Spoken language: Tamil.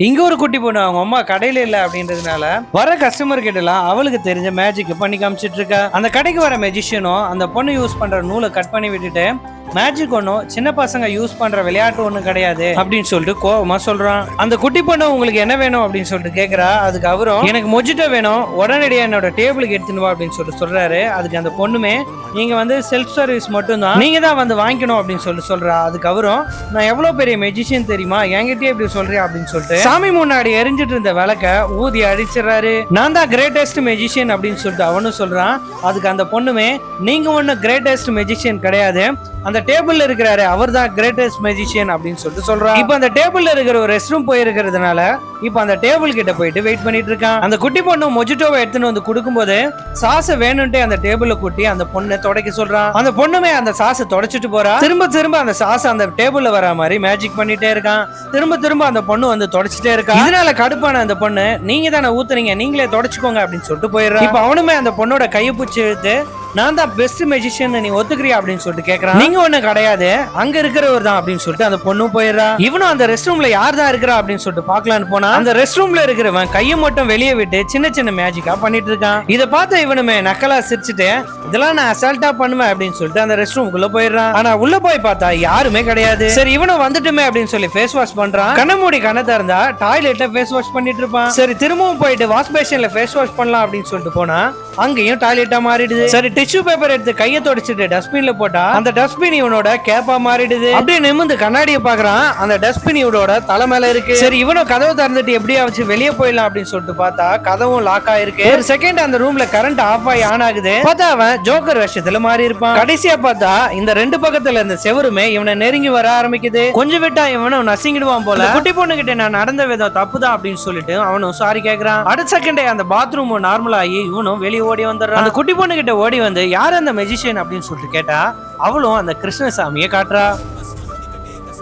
இங்க ஒரு குட்டி பொண்ணு அவங்க அம்மா கடையில இல்ல அப்படின்றதுனால வர கஸ்டமர் கிட்ட எல்லாம் அவளுக்கு தெரிஞ்ச மேஜிக் பண்ணி காமிச்சிட்டு இருக்கா. அந்த கடைக்கு வர மெஜிஷியனும் அந்த பொண்ணு யூஸ் பண்ற நூலை கட் பண்ணி விட்டுட்டு மேஜிக் ஒன்றும் சின்ன பசங்க யூஸ் பண்ற விளையாட்டு ஒன்றும் கிடையாது. அப்படின்னு சொல்லிட்டு கோவமா சொல்றான். அந்த குட்டி பொண்ணு உங்களுக்கு என்ன வேணும் அப்படின்னு சொல்லிட்டு கேக்குறா. அதுக்கு அவரும் எனக்கு மொஜிட்டோ வேணும். உடனடியாக என்னோட டேபிளுக்கு எடுத்துன்னு வா அப்படின்னு சொல்லிட்டு சொல்றாரு. அதுக்கு அந்த பொண்ணுமே நீங்க வந்து செல்ஃப் சர்வீஸ் மட்டும்தான். நீங்க தான் வந்து வாங்கிக்கணும் அப்படின்னு சொல்லிட்டு சொல்றா. அதுக்கு அவரும் நான் எவ்வளவு பெரிய மெஜிஷியன் தெரியுமா? என்கிட்டயே இப்படி சொல்றியா? அப்படின்னு சொல்லிட்டு சாமி முன்னாடி எரிஞ்சிட்டு இருந்த விளக்க ஊதி அடிச்சிடுறாரு. நான் தான் கிரேட்டஸ்ட் மெஜிஷியன் அப்படின்னு சொல்லிட்டு அவனும் சொல்றான். அதுக்கு அந்த பொண்ணுமே நீங்க ஒன்னும் கிரேட்டஸ்ட் மெஜிஷியன் கிடையாது. அந்த டேபிள்ல இருக்கிறாரு அவர் தான் கிரேட்டஸ்ட் மெஜிஷியன் அப்படின்னு சொல்லிட்டு சொல்றான். இப்போ அந்த டேபிள்ல இருக்கிற ஒரு ரெஸ்ட் ரூம் போயிருக்கிறதுனால இப்போ அந்த டேபிள் கிட்ட போயிட்டு வெயிட் பண்ணிட்டு இருக்கான். அந்த குட்டி பொண்ணு மொஜிட்டோவை எடுத்துன்னு வந்து கொடுக்கும்போது சாசை வேணும்ட்டே அந்த டேபிள கூட்டி அந்த பொண்ணை துடைக்க சொல்றான். அந்த பொண்ணுமே அந்த சாசை தொடச்சிட்டு போறா. திரும்ப திரும்ப அந்த சாசை அந்த டேபிள்ல வர மாதிரி மேஜிக் பண்ணிட்டே இருக்கான். திரும்ப திரும்ப அந்த பொண்ணு வந்து தொடச்சிட்டே இருக்கா. இதனால கடுப்பான அந்த பொண்ணு நீங்க தானே ஊத்துறீங்க நீங்களே தொடச்சுக்கோங்க அப்படின்னு சொல்லிட்டு போயிடுறான் இப்போ அவனுமே அந்த பொண்ணோட கையை பிடிச்சி இழுத்து நான் தான் பெஸ்ட் மெஜிஷியன் நீ ஒத்துக்கிறியா அப்படின்னு சொல்லிட்டு கேக்குறான். நீங்க ஒண்ணு கிடையாது. அங்க இருக்கிறவர் தான் அப்படின்னு சொல்லிட்டு அந்த பொண்ணும் போயிடுறா. இவனும் அந்த ரெஸ்ட் ரூம்ல யார் தான் இருக்கிறா அப்படின்னு சொல்லிட்டு பாக்கலான்னு போனா அந்த ரெஸ்ட் ரூம்ல இருக்கிறவன் கையை மட்டும் வெளியே விட்டு சின்ன சின்ன மேஜிக்கா பண்ணிட்டு இருக்கான். இத பார்த்த இவனுமே நக்கலா சிரிச்சுட்டு இதெல்லாம் நான் அசால்ட்டா பண்ணுவேன் அப்படின்னு சொல்லிட்டு அந்த ரெஸ்ட் ரூமுக்குள்ள போயிடுறான். ஆனா உள்ள போய் பார்த்தா யாருமே கிடையாது. சரி இவனும் வந்துட்டுமே அப்படின்னு சொல்லி ஃபேஸ் வாஷ் பண்றான். கண்ண மூடி கண்ண திறந்தா டாய்லெட்ல ஃபேஸ் வாஷ் பண்ணிட்டு இருப்பான். சரி திரும்பவும் போயிட்டு வாஷ் பேஷன்ல ஃபேஸ் வாஷ் பண்ணலாம் அப்படின்னு சொல்லிட்டு போனா அங்கேயும் டாய்லெட்டா மாறிடுது. சரி டிஷ்யூ பேப்பர் எடுத்து கையை தொடச்சிட்டு டஸ்ட்பின்ல போட்டா அந்த டஸ்ட்பின் இவனோட கேப்பா மாறிடுது. அப்படியே நிமிந்து கண்ணாடியை பாக்குறான் அந்த டஸ்ட்பின் இவனோட தலை மேல இருக்கு. சரி இவனும் கதவை திறந்துட்டு எப்படியா வச்சு வெளியே போயிடலாம் அப்படின்னு சொல்லிட்டு பார்த்தா கதவும் லாக் ஆயிருக்கு. ஒரு செகண்ட் அந்த ரூம்ல கரண்ட் ஆஃப் ஆகி ஆன் ஆகுது. பார்த்தா அவன் ஜோக்கர் விஷயத்துல மாறி இருப்பான். கடைசியா பார்த்தா இந்த ரெண்டு பக்கத்துல இருந்த செவருமே இவனை நெருங்கி வர ஆரம்பிக்குது. கொஞ்சம் விட்டா இவனும் நசிங்கிடுவான் போல. குட்டி பொண்ணு கிட்ட நான் நடந்த விதம் தப்புதான் அப்படின்னு சொல்லிட்டு அவனும் சாரி கேக்குறான். அடுத்த செகண்டே அந்த பாத்ரூம் நார்மல் ஆகி இவனும் வெளியே ஓடி வந்துடுறான். அந்த குட்டி பொண்ணு கிட்ட ஓடி வந்து யார் அந்த மெஜிஷியன் அப்படின்னு சொல்லிட்டு கேட்டா அவளும் அந்த கிருஷ்ணசாமியை காட்டுறா.